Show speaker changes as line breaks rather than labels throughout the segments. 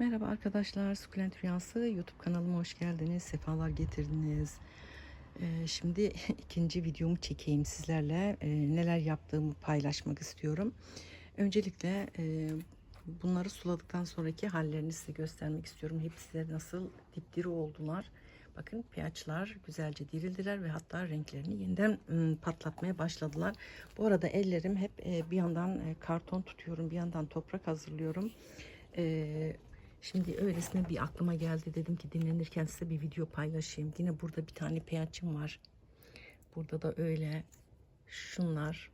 Merhaba arkadaşlar, Sukulent Rüyası YouTube kanalıma hoş geldiniz, sefalar getirdiniz. Ee, şimdi ikinci videomu çekeyim sizlerle. Ee, neler yaptığımı paylaşmak istiyorum. Öncelikle e, bunları suladıktan sonraki hallerini size göstermek istiyorum. Hepsi nasıl dipdiri oldular. Bakın pH'lar güzelce dirildiler ve hatta renklerini yeniden ım, patlatmaya başladılar. Bu arada ellerim hep e, bir yandan e, karton tutuyorum, bir yandan toprak hazırlıyorum. Ee, Şimdi öylesine bir aklıma geldi dedim ki dinlenirken size bir video paylaşayım. Yine burada bir tane peyatçım var. Burada da öyle şunlar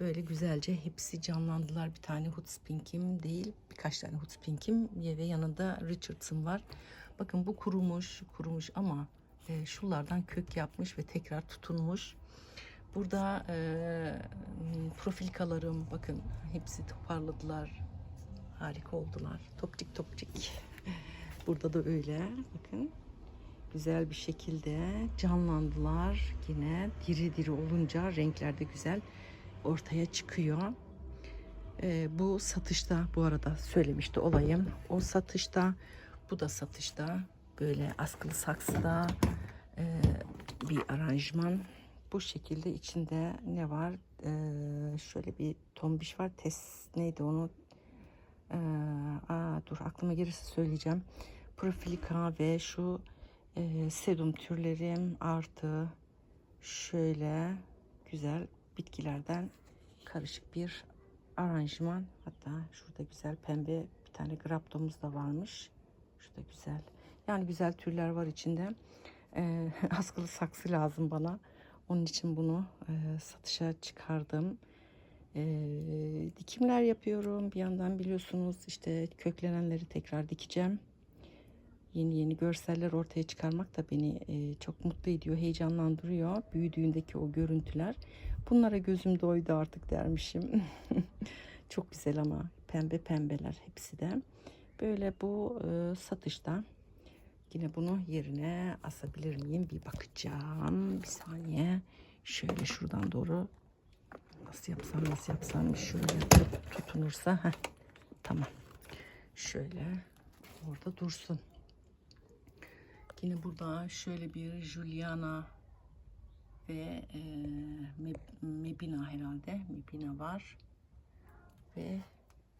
böyle güzelce hepsi canlandılar. Bir tane Hutspinkim değil birkaç tane Hutspinkim ve yanında Richardson var. Bakın bu kurumuş kurumuş ama e, şunlardan kök yapmış ve tekrar tutunmuş. Burada e, profilkalarım bakın hepsi toparladılar. Harika oldular. Topçik topçik. Burada da öyle. Bakın. Güzel bir şekilde canlandılar. Yine diri diri olunca renkler de güzel ortaya çıkıyor. Ee, bu satışta bu arada söylemişti olayım. O satışta bu da satışta. Böyle askılı saksıda e, bir aranjman. Bu şekilde içinde ne var? Ee, şöyle bir tombiş var. Tes neydi onu ee, aa, dur aklıma gelirse söyleyeceğim. Profilika ve şu e, sedum türlerim artı şöyle güzel bitkilerden karışık bir aranjman. Hatta şurada güzel pembe bir tane graptomuz da varmış. Şurada güzel. Yani güzel türler var içinde. Ee, askılı saksı lazım bana. Onun için bunu e, satışa çıkardım. Ee, dikimler yapıyorum. Bir yandan biliyorsunuz işte köklenenleri tekrar dikeceğim. Yeni yeni görseller ortaya çıkarmak da beni e, çok mutlu ediyor, heyecanlandırıyor. Büyüdüğündeki o görüntüler. Bunlara gözüm doydu artık dermişim. çok güzel ama pembe pembeler hepsi de. Böyle bu e, satışta yine bunu yerine asabilir miyim bir bakacağım. Bir saniye. Şöyle şuradan doğru nasıl yapsam nasıl yapsam? Şöyle tut- tutunursa heh, tamam. Şöyle orada dursun. Yine burada şöyle bir Juliana ve e, Meb- Mebina herhalde. Mebina var. Ve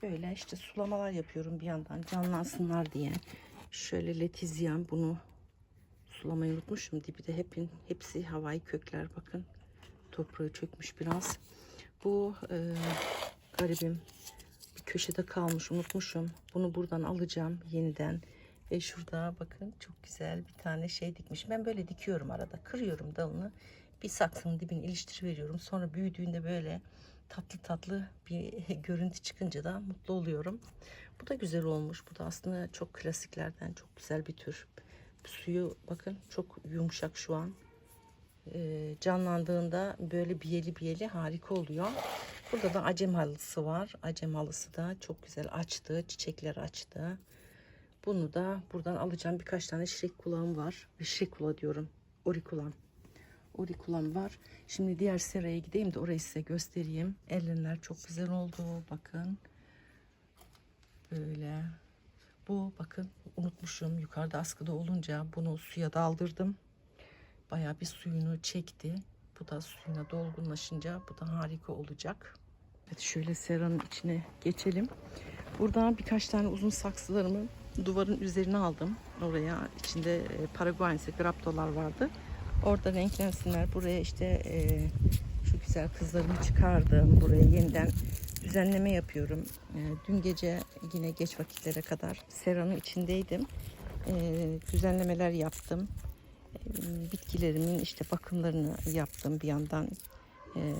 böyle işte sulamalar yapıyorum bir yandan canlansınlar diye. Şöyle letizyan bunu sulamayı unutmuşum. Dibi de hepin, hepsi havai kökler bakın. Toprağı çökmüş biraz bu e, garibim bir köşede kalmış unutmuşum. Bunu buradan alacağım yeniden. Ve şurada bakın çok güzel bir tane şey dikmiş. Ben böyle dikiyorum arada. Kırıyorum dalını. Bir saksının dibini iliştiriveriyorum. Sonra büyüdüğünde böyle tatlı tatlı bir görüntü çıkınca da mutlu oluyorum. Bu da güzel olmuş. Bu da aslında çok klasiklerden çok güzel bir tür. Suyu bakın çok yumuşak şu an e, canlandığında böyle biyeli biyeli harika oluyor. Burada da acem halısı var. Acem halısı da çok güzel açtı. Çiçekler açtı. Bunu da buradan alacağım. Birkaç tane şirek kulağım var. Şirek kulağı diyorum. Orikulam. Orikulam var. Şimdi diğer seraya gideyim de orayı size göstereyim. Ellenler çok güzel oldu. Bakın. Böyle. Bu bakın unutmuşum. Yukarıda askıda olunca bunu suya daldırdım bayağı bir suyunu çekti. Bu da suyuna dolgunlaşınca bu da harika olacak. Evet şöyle seranın içine geçelim. Buradan birkaç tane uzun saksılarımı duvarın üzerine aldım. Oraya içinde e, Paraguayense graptolar vardı. Orada renklensinler. Buraya işte e, şu güzel kızlarımı çıkardım. Buraya yeniden düzenleme yapıyorum. E, dün gece yine geç vakitlere kadar seranın içindeydim. E, düzenlemeler yaptım bitkilerimin işte bakımlarını yaptım bir yandan. Ee,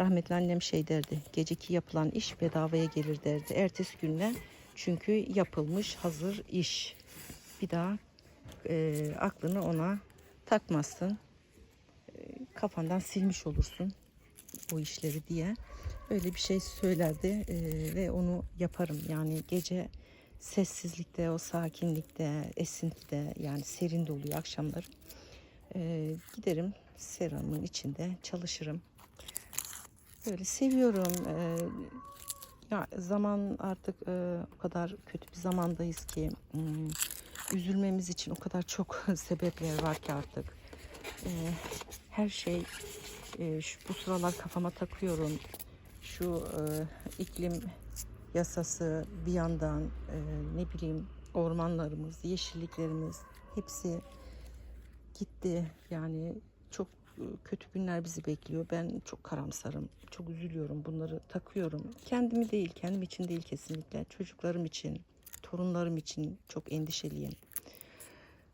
rahmetli annem şey derdi. Geceki yapılan iş bedavaya gelir derdi. Ertesi günde çünkü yapılmış hazır iş. Bir daha e, aklını ona takmazsın. E, kafandan silmiş olursun bu işleri diye. Öyle bir şey söylerdi e, ve onu yaparım. Yani gece sessizlikte, o sakinlikte, esintide yani serin de oluyor akşamları. Ee, giderim seramın içinde çalışırım. Böyle seviyorum. Ee, Ya zaman artık e, o kadar kötü bir zamandayız ki hmm, üzülmemiz için o kadar çok sebepler var ki artık. E, her şey e, şu, bu sıralar kafama takıyorum. Şu e, iklim yasası bir yandan e, ne bileyim ormanlarımız, yeşilliklerimiz hepsi gitti. Yani çok e, kötü günler bizi bekliyor. Ben çok karamsarım. Çok üzülüyorum. Bunları takıyorum. Kendimi değil, kendim için değil kesinlikle. Çocuklarım için, torunlarım için çok endişeliyim.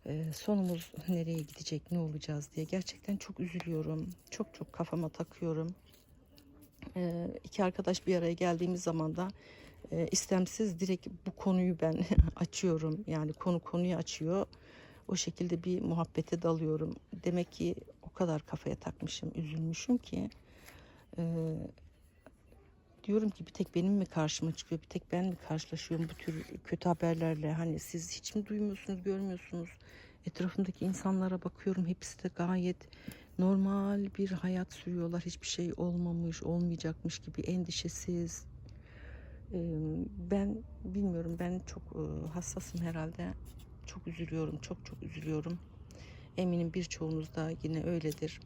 Ee, sonumuz nereye gidecek, ne olacağız diye gerçekten çok üzülüyorum. Çok çok kafama takıyorum. Ee, iki arkadaş bir araya geldiğimiz zaman da e, istemsiz direkt bu konuyu ben açıyorum. Yani konu konuyu açıyor. O şekilde bir muhabbete dalıyorum. Demek ki o kadar kafaya takmışım, üzülmüşüm ki e, diyorum ki bir tek benim mi karşıma çıkıyor, bir tek ben mi karşılaşıyorum bu tür kötü haberlerle. Hani siz hiç mi duymuyorsunuz, görmüyorsunuz? Etrafımdaki insanlara bakıyorum, hepsi de gayet normal bir hayat sürüyorlar. Hiçbir şey olmamış, olmayacakmış gibi endişesiz. Ben bilmiyorum, ben çok hassasım herhalde. Çok üzülüyorum, çok çok üzülüyorum. Eminim birçoğunuz da yine öyledir.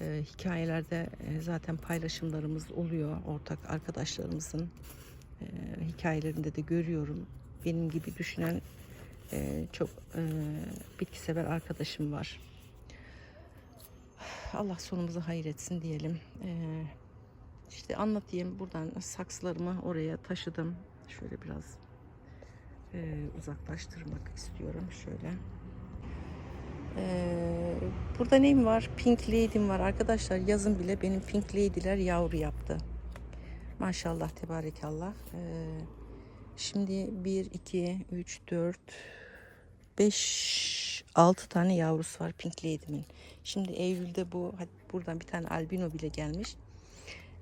Hikayelerde zaten paylaşımlarımız oluyor. Ortak arkadaşlarımızın hikayelerinde de görüyorum. Benim gibi düşünen çok bitkisever arkadaşım var. Allah sonumuzu hayır etsin diyelim. İşte anlatayım. Buradan saksılarımı oraya taşıdım. Şöyle biraz e, uzaklaştırmak istiyorum. Şöyle. Ee, burada neyim var? Pink Lady'm var arkadaşlar. Yazın bile benim Pink Lady'ler yavru yaptı. Maşallah tebarekallah. Ee, şimdi 1, 2, 3, 4, 5, 6 tane yavrusu var Pink Lady'min. Şimdi Eylül'de bu, buradan bir tane albino bile gelmiş.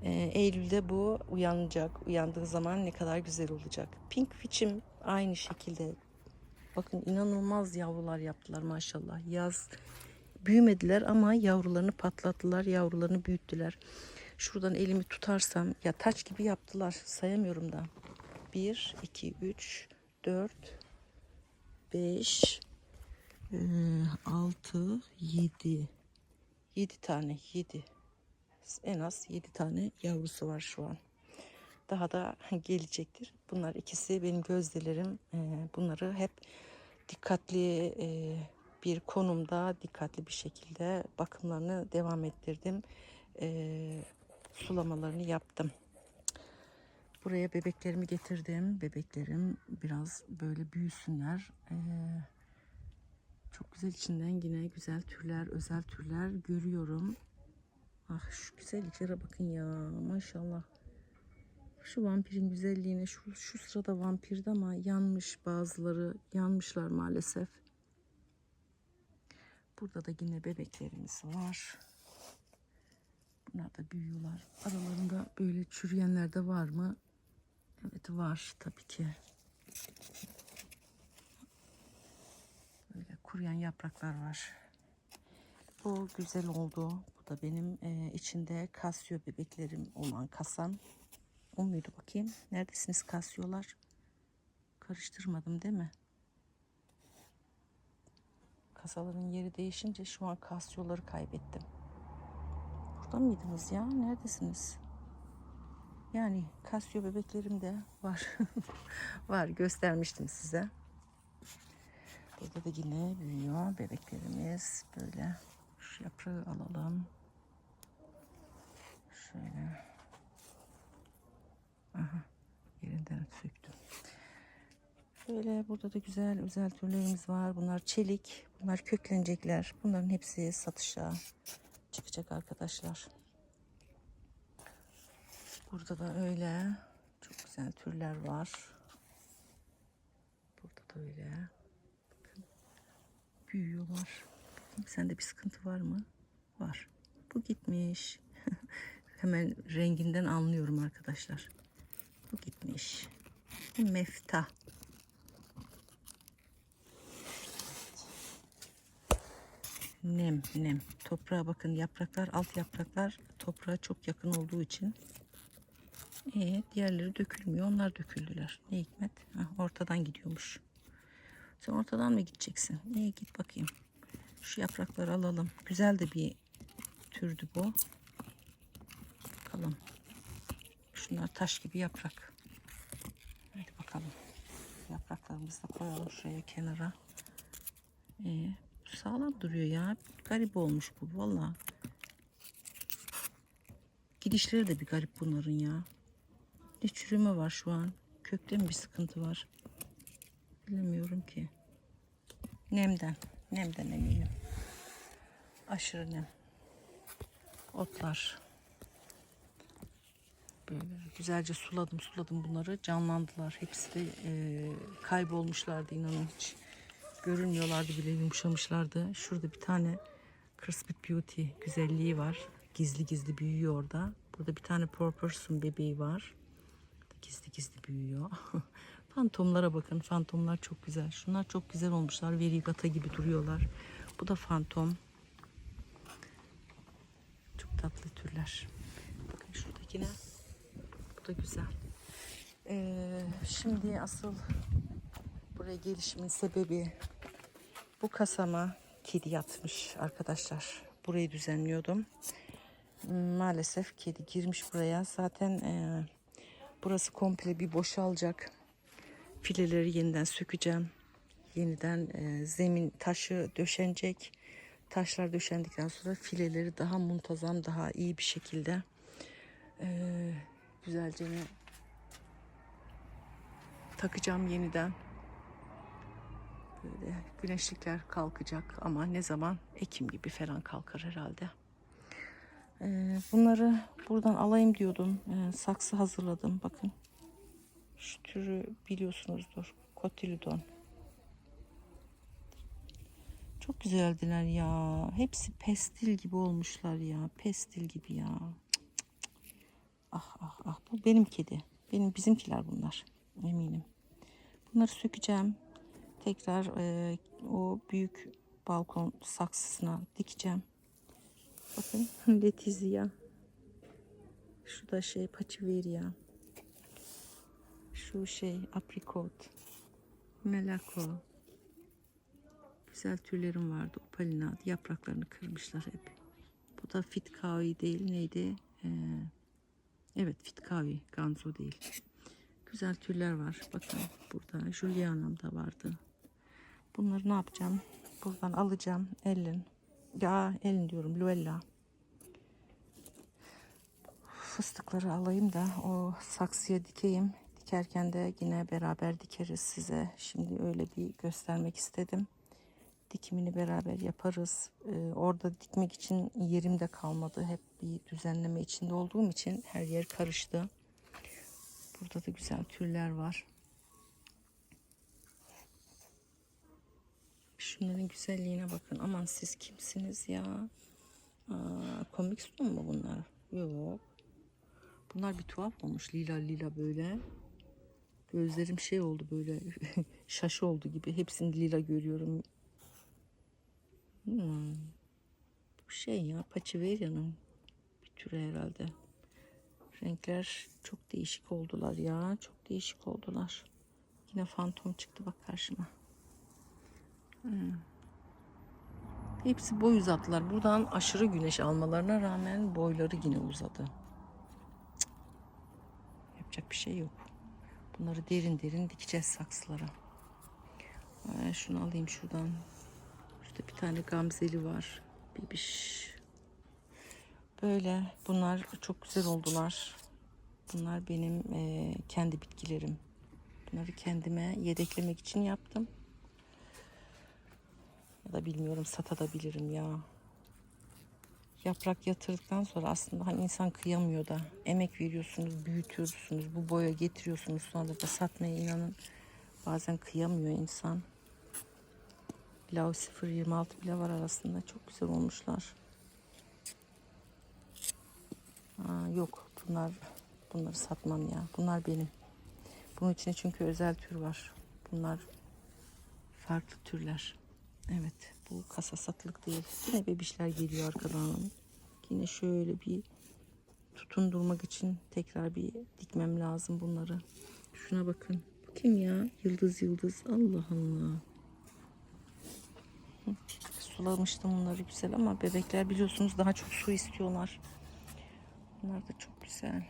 Ee, Eylül'de bu uyanacak. Uyandığı zaman ne kadar güzel olacak. Pink Fitch'im aynı şekilde Bakın inanılmaz yavrular yaptılar maşallah. Yaz büyümediler ama yavrularını patlattılar, yavrularını büyüttüler. Şuradan elimi tutarsam ya taç gibi yaptılar. Sayamıyorum da. 1 2 3 4 5 6 7 7 tane 7 en az 7 tane yavrusu var şu an daha da gelecektir. Bunlar ikisi benim gözdelerim. Ee, Bunları hep dikkatli e, bir konumda, dikkatli bir şekilde bakımlarını devam ettirdim. Ee, Sulamalarını yaptım. Buraya bebeklerimi getirdim. Bebeklerim biraz böyle büyüsünler. Ee, Çok güzel içinden yine güzel türler, özel türler görüyorum. Ah şu güzelliklere bakın ya maşallah. Şu vampirin güzelliğine şu, şu sırada vampirdi ama yanmış bazıları yanmışlar maalesef. Burada da yine bebeklerimiz var. Bunlar da büyüyorlar. Aralarında böyle çürüyenler de var mı? Evet var tabii ki. Böyle kuruyan yapraklar var. Bu güzel oldu. Bu da benim e, içinde kasyo bebeklerim olan kasam. O muydu bakayım? Neredesiniz kasyolar? Karıştırmadım değil mi? Kasaların yeri değişince şu an kasyoları kaybettim. Burada mıydınız ya? Neredesiniz? Yani kasyo bebeklerim de var. var göstermiştim size. Burada da yine büyüyor bebeklerimiz. Böyle şu yaprağı alalım. Şöyle. Aha, yerinden söktüm. Şöyle burada da güzel özel türlerimiz var. Bunlar çelik. Bunlar köklenecekler. Bunların hepsi satışa çıkacak arkadaşlar. Burada da öyle çok güzel türler var. Burada da öyle. Bakın büyüyorlar. Bakın sende bir sıkıntı var mı? Var. Bu gitmiş. Hemen renginden anlıyorum arkadaşlar. Bu gitmiş. Mefta. Nem, nem. Toprağa bakın yapraklar, alt yapraklar toprağa çok yakın olduğu için Ee, diğerleri dökülmüyor. Onlar döküldüler. Ne hikmet? Hah, ortadan gidiyormuş. Sen ortadan mı gideceksin? İyi git bakayım. Şu yaprakları alalım. Güzel de bir türdü bu. Bakalım. Şunlar taş gibi yaprak. Hadi bakalım. Yapraklarımızı da koyalım şuraya kenara. Ee, sağlam duruyor ya. Garip olmuş bu valla. Gidişleri de bir garip bunların ya. Ne çürüme var şu an. Kökte mi bir sıkıntı var? Bilemiyorum ki. Nemden. Nemden eminim. Aşırı nem. Otlar. Böyle güzelce suladım suladım bunları. Canlandılar. Hepsi de e, kaybolmuşlardı inanın hiç. Görünmüyorlardı bile yumuşamışlardı. Şurada bir tane Crispet Beauty güzelliği var. Gizli gizli büyüyor orada. Burada bir tane Proportion bebeği var. Gizli gizli büyüyor. Fantomlara bakın. Fantomlar çok güzel. Şunlar çok güzel olmuşlar. Verigata gibi duruyorlar. Bu da fantom. Çok tatlı türler. Bakın şuradakine. Bu da güzel. Ee, şimdi asıl buraya gelişimin sebebi bu kasama kedi yatmış arkadaşlar. Burayı düzenliyordum. Maalesef kedi girmiş buraya. Zaten e, burası komple bir boşalacak. Fileleri yeniden sökeceğim. Yeniden e, zemin taşı döşenecek. Taşlar döşendikten sonra fileleri daha muntazam, daha iyi bir şekilde e, güzelce takacağım yeniden. Böyle güneşlikler kalkacak ama ne zaman Ekim gibi falan kalkar herhalde. Ee, bunları buradan alayım diyordum. Ee, saksı hazırladım. Bakın. Şu türü biliyorsunuzdur. Kotilodon. Çok güzeldiler ya. Hepsi pestil gibi olmuşlar ya. Pestil gibi ya. Cık cık. Ah ah ah. Bu benim kedi. Benim bizimkiler bunlar. Eminim. Bunları sökeceğim. Tekrar e, o büyük balkon saksısına dikeceğim. Bakın Letizia. Şu da şey Pachiveria. Şu şey aprikot. Melako. Güzel türlerim vardı. Opalina. Yapraklarını kırmışlar hep. Bu da Fitkavi değil. Neydi? Ee, evet Fitkavi. Ganzo değil. Güzel türler var. Bakın burada Juliana'm da vardı. Bunları ne yapacağım? Buradan alacağım. Ellen. Ya elin diyorum. Luella. Fıstıkları alayım da o saksıya dikeyim. Dikerken de yine beraber dikeriz size. Şimdi öyle bir göstermek istedim. Dikimini beraber yaparız. Ee, orada dikmek için yerim de kalmadı. Hep bir düzenleme içinde olduğum için her yer karıştı. Burada da güzel türler var. Şunların güzelliğine bakın. Aman siz kimsiniz ya? Aa, komik son mu bunlar? Yok. Bunlar bir tuhaf olmuş. Lila lila böyle. Gözlerim şey oldu böyle. şaşı oldu gibi. Hepsini lila görüyorum. Hmm. Bu şey ya. Paçiveria'nın bir türü herhalde. Renkler çok değişik oldular ya. Çok değişik oldular. Yine fantom çıktı bak karşıma. Hmm. Hepsi boy uzattılar. Buradan aşırı güneş almalarına rağmen boyları yine uzadı. Cık. Yapacak bir şey yok. Bunları derin derin dikeceğiz saksılara. Ee, şunu alayım şuradan. Şurada bir tane gamzeli var. Bebiş. Böyle bunlar çok güzel oldular. Bunlar benim e, kendi bitkilerim. Bunları kendime yedeklemek için yaptım. Ya da bilmiyorum satabilirim ya. Yaprak yatırdıktan sonra aslında hani insan kıyamıyor da emek veriyorsunuz, büyütüyorsunuz, bu boya getiriyorsunuz sonra da satmaya inanın bazen kıyamıyor insan. Pilav 0.26 bile var arasında. Çok güzel olmuşlar. Aa, yok bunlar bunları satmam ya. Bunlar benim. Bunun içinde çünkü özel tür var. Bunlar farklı türler. Evet bu kasa satılık değil. Yine bebişler geliyor arkadan. Yine şöyle bir tutundurmak için tekrar bir dikmem lazım bunları. Şuna bakın. Bu kim ya? Yıldız yıldız. Allah Allah. Sulamıştım bunları güzel ama bebekler biliyorsunuz daha çok su istiyorlar. Bunlar da çok güzel.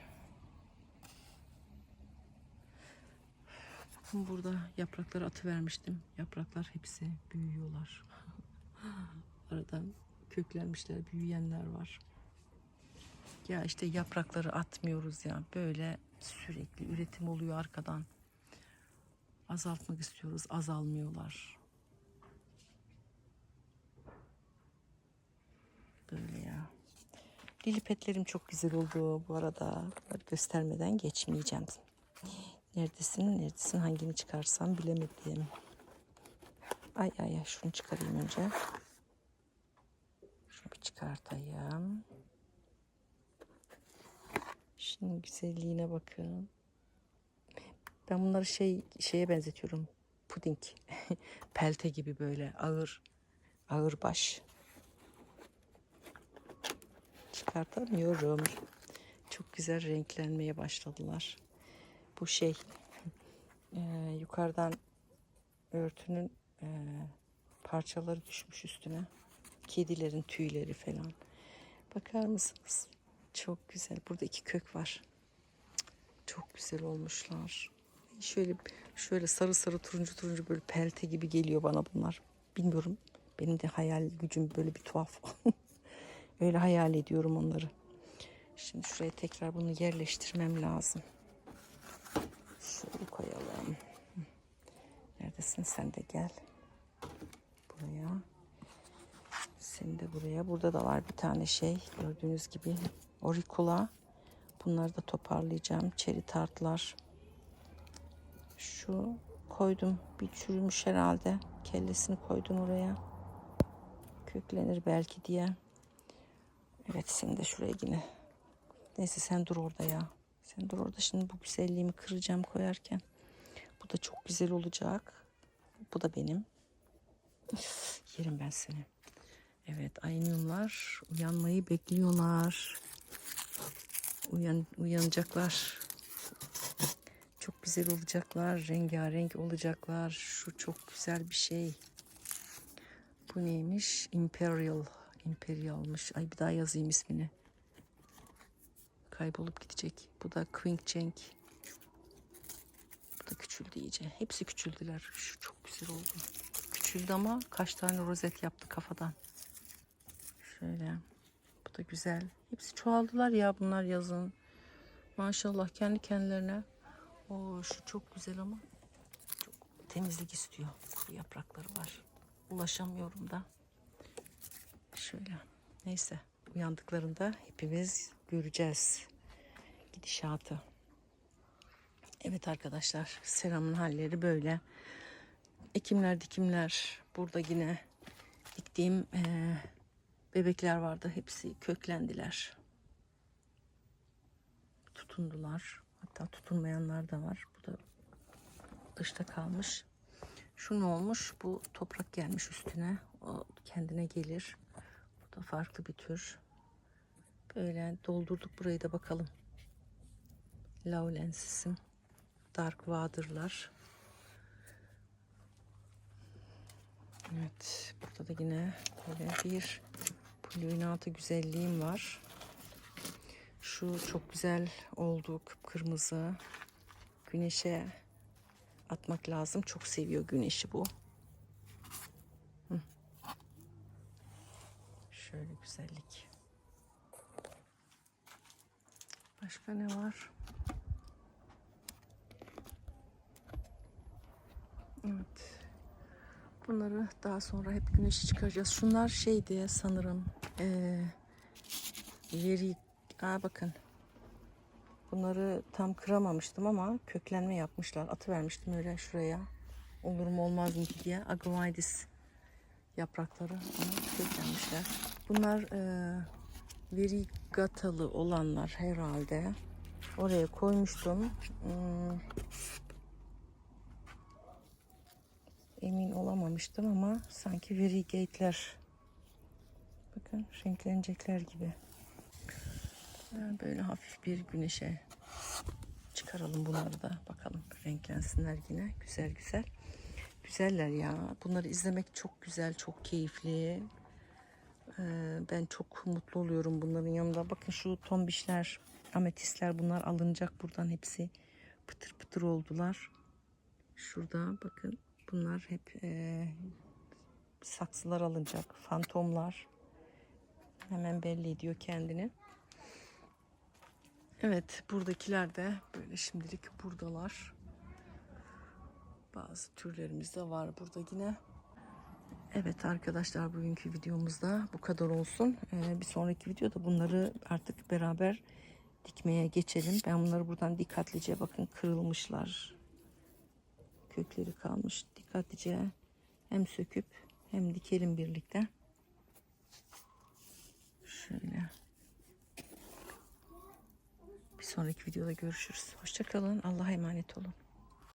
Bakın burada yaprakları atıvermiştim. Yapraklar hepsi büyüyorlar. Aradan köklenmişler, büyüyenler var. Ya işte yaprakları atmıyoruz ya. Böyle sürekli üretim oluyor arkadan. Azaltmak istiyoruz, azalmıyorlar. Böyle ya. Lilipetlerim çok güzel oldu bu arada. Göstermeden geçmeyeceğim. Neredesin, neredesin? Hangini çıkarsam bilemedim. Ay ay ay şunu çıkarayım önce. Şunu bir çıkartayım. Şunun güzelliğine bakın. Ben bunları şey şeye benzetiyorum. Puding. Pelte gibi böyle ağır ağır baş. Çıkartamıyorum. Çok güzel renklenmeye başladılar. Bu şey e, yukarıdan örtünün e, parçaları düşmüş üstüne. Kedilerin tüyleri falan. Bakar mısınız? Çok güzel. Burada iki kök var. Çok güzel olmuşlar. Şöyle şöyle sarı sarı turuncu turuncu böyle pelte gibi geliyor bana bunlar. Bilmiyorum. Benim de hayal gücüm böyle bir tuhaf. Öyle hayal ediyorum onları. Şimdi şuraya tekrar bunu yerleştirmem lazım. Şöyle koyalım. Neredesin sen de gel. Buraya. Sen de buraya. Burada da var bir tane şey. Gördüğünüz gibi orikula. Bunları da toparlayacağım. Çeri tartlar. Şu koydum. Bir çürümüş herhalde. Kellesini koydum oraya. Köklenir belki diye. Evet seni de şuraya yine. Neyse sen dur orada ya. Sen dur orada şimdi bu güzelliğimi kıracağım koyarken. Bu da çok güzel olacak. Bu da benim. Yerim ben seni. Evet aynumlar uyanmayı bekliyorlar. Uyan, uyanacaklar. Çok güzel olacaklar. Rengarenk olacaklar. Şu çok güzel bir şey. Bu neymiş? Imperial. Imperial'mış. Ay bir daha yazayım ismini. Kaybolup gidecek. Bu da Queen Cenk. Bu da küçüldü iyice. Hepsi küçüldüler. Şu çok güzel oldu. Küçüldü ama kaç tane rozet yaptı kafadan. Şöyle. Bu da güzel. Hepsi çoğaldılar ya bunlar yazın. Maşallah kendi kendilerine. Oo şu çok güzel ama çok temizlik istiyor. Kuru yaprakları var. Ulaşamıyorum da. Şöyle. Neyse. Uyandıklarında hepimiz göreceğiz gidişatı. Evet arkadaşlar. Seramın halleri böyle. Ekimler dikimler. Burada yine diktiğim eee, bebekler vardı. Hepsi köklendiler. Tutundular. Hatta tutunmayanlar da var. Bu da dışta kalmış. Şu ne olmuş? Bu toprak gelmiş üstüne. O kendine gelir. Bu da farklı bir tür. Böyle doldurduk burayı da bakalım. Laulensis'in Dark Water'lar. Evet. Burada da yine böyle bir pulvinatı güzelliğim var. Şu çok güzel oldu. Kıpkırmızı. Güneşe atmak lazım. Çok seviyor güneşi bu. Şöyle güzellik. Başka ne var? Evet. Bunları daha sonra hep güneşe çıkaracağız. Şunlar şeydi sanırım. Ee, yeri... Aa bakın. Bunları tam kıramamıştım ama köklenme yapmışlar. Atıvermiştim öyle şuraya. Olur mu olmaz mı diye. Agavaides yaprakları ama köklenmişler. Bunlar e, verigatalı olanlar herhalde. Oraya koymuştum. Hmm, emin olamamıştım ama sanki variegate'ler bakın renklenecekler gibi. Yani Böyle hafif bir güneşe çıkaralım bunları da bakalım renklensinler yine güzel güzel. Güzeller ya. Bunları izlemek çok güzel, çok keyifli. Ee, ben çok mutlu oluyorum bunların yanında. Bakın şu tombişler, ametistler bunlar alınacak buradan hepsi. Pıtır pıtır oldular. Şurada bakın bunlar hep e, saksılar alınacak. Fantomlar. Hemen belli ediyor kendini. Evet buradakiler de böyle şimdilik buradalar. Bazı türlerimiz de var burada yine. Evet arkadaşlar bugünkü videomuzda bu kadar olsun. Ee, bir sonraki videoda bunları artık beraber dikmeye geçelim. Ben bunları buradan dikkatlice bakın kırılmışlar. Kökleri kalmış. Dikkatlice hem söküp hem dikelim birlikte. Şöyle. Bir sonraki videoda görüşürüz. Hoşçakalın. Allah'a emanet olun.